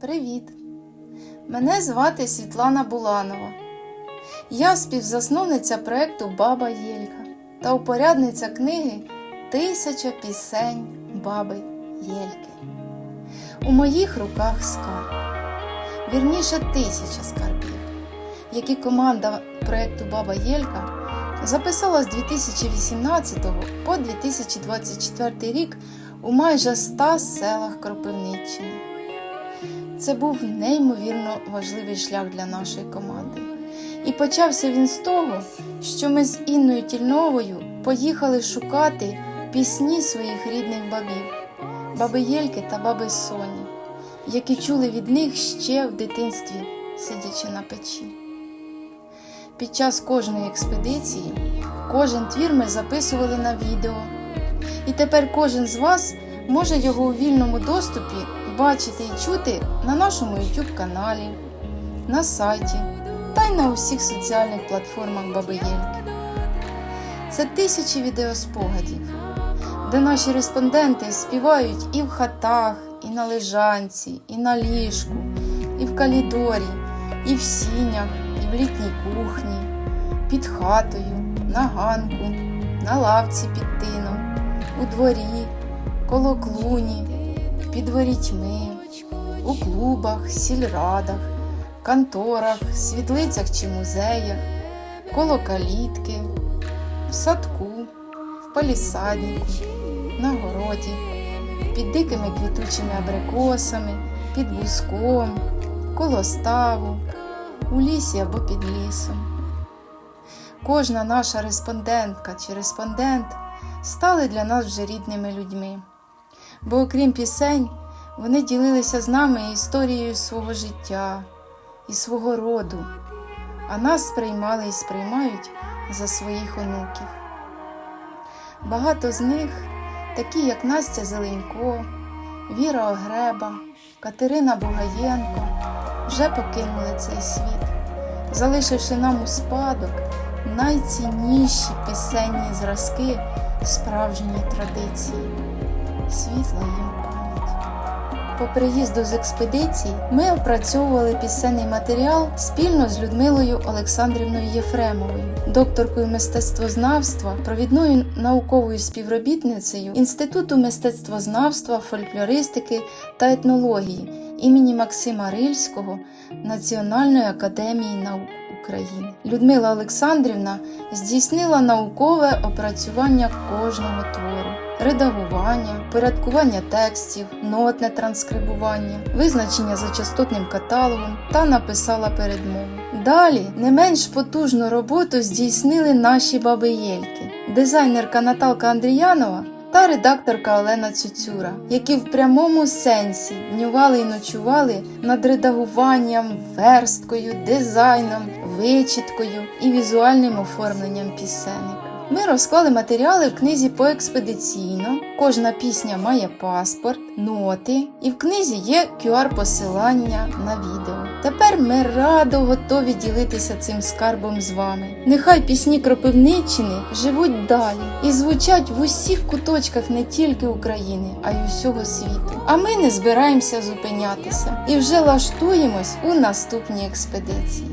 Привіт! Мене звати Світлана Буланова. Я співзасновниця проєкту Баба Єлька та упорядниця книги Тисяча пісень Баби Єльки. У моїх руках скарб, вірніше тисяча скарбів, які команда проєкту Баба Єлька записала з 2018 по 2024 рік у майже 100 селах Кропивниччини. Це був неймовірно важливий шлях для нашої команди. І почався він з того, що ми з Інною Тільновою поїхали шукати пісні своїх рідних бабів, баби Єльки та баби Соні, які чули від них ще в дитинстві, сидячи на печі. Під час кожної експедиції кожен твір ми записували на відео. І тепер кожен з вас може його у вільному доступі бачити і чути на нашому YouTube каналі, на сайті та й на усіх соціальних платформах Баби Єльки. Це тисячі відеоспогадів, де наші респонденти співають і в хатах, і на лежанці, і на ліжку, і в калідорі, і в сінях, і в літній кухні, під хатою, на ганку, на лавці під тином, у дворі, коло клуні, під ворітьми, у клубах, сільрадах, конторах, світлицях чи музеях, коло калітки, в садку, в палісаднику, на городі, під дикими квітучими абрикосами, під буском, коло ставу, у лісі або під лісом. Кожна наша респондентка чи респондент стали для нас вже рідними людьми. Бо окрім пісень, вони ділилися з нами історією свого життя і свого роду, а нас сприймали і сприймають за своїх онуків. Багато з них, такі як Настя Зеленько, Віра Огреба, Катерина Бугаєнко, вже покинули цей світ, залишивши нам у спадок найцінніші пісенні зразки справжньої традиції. Світла їм пам'ять. По приїзду з експедицій ми опрацьовували пісенний матеріал спільно з Людмилою Олександрівною Єфремовою, докторкою мистецтвознавства, провідною науковою співробітницею Інституту мистецтвознавства, фольклористики та етнології імені Максима Рильського Національної академії наук. України. Людмила Олександрівна здійснила наукове опрацювання кожного твору, редагування, порядкування текстів, нотне транскрибування, визначення за частотним каталогом та написала передмову. Далі не менш потужну роботу здійснили наші баби Єльки, дизайнерка Наталка Андріянова та редакторка Олена Цюцюра, які в прямому сенсі днювали і ночували над редагуванням, версткою, дизайном, вичіткою і візуальним оформленням пісенника. Ми розклали матеріали в книзі поекспедиційно. Кожна пісня має паспорт, ноти, і в книзі є QR-посилання на відео. Тепер ми радо готові ділитися цим скарбом з вами. Нехай пісні Кропивниччини живуть далі і звучать в усіх куточках не тільки України, а й усього світу. А ми не збираємося зупинятися і вже лаштуємось у наступній експедиції.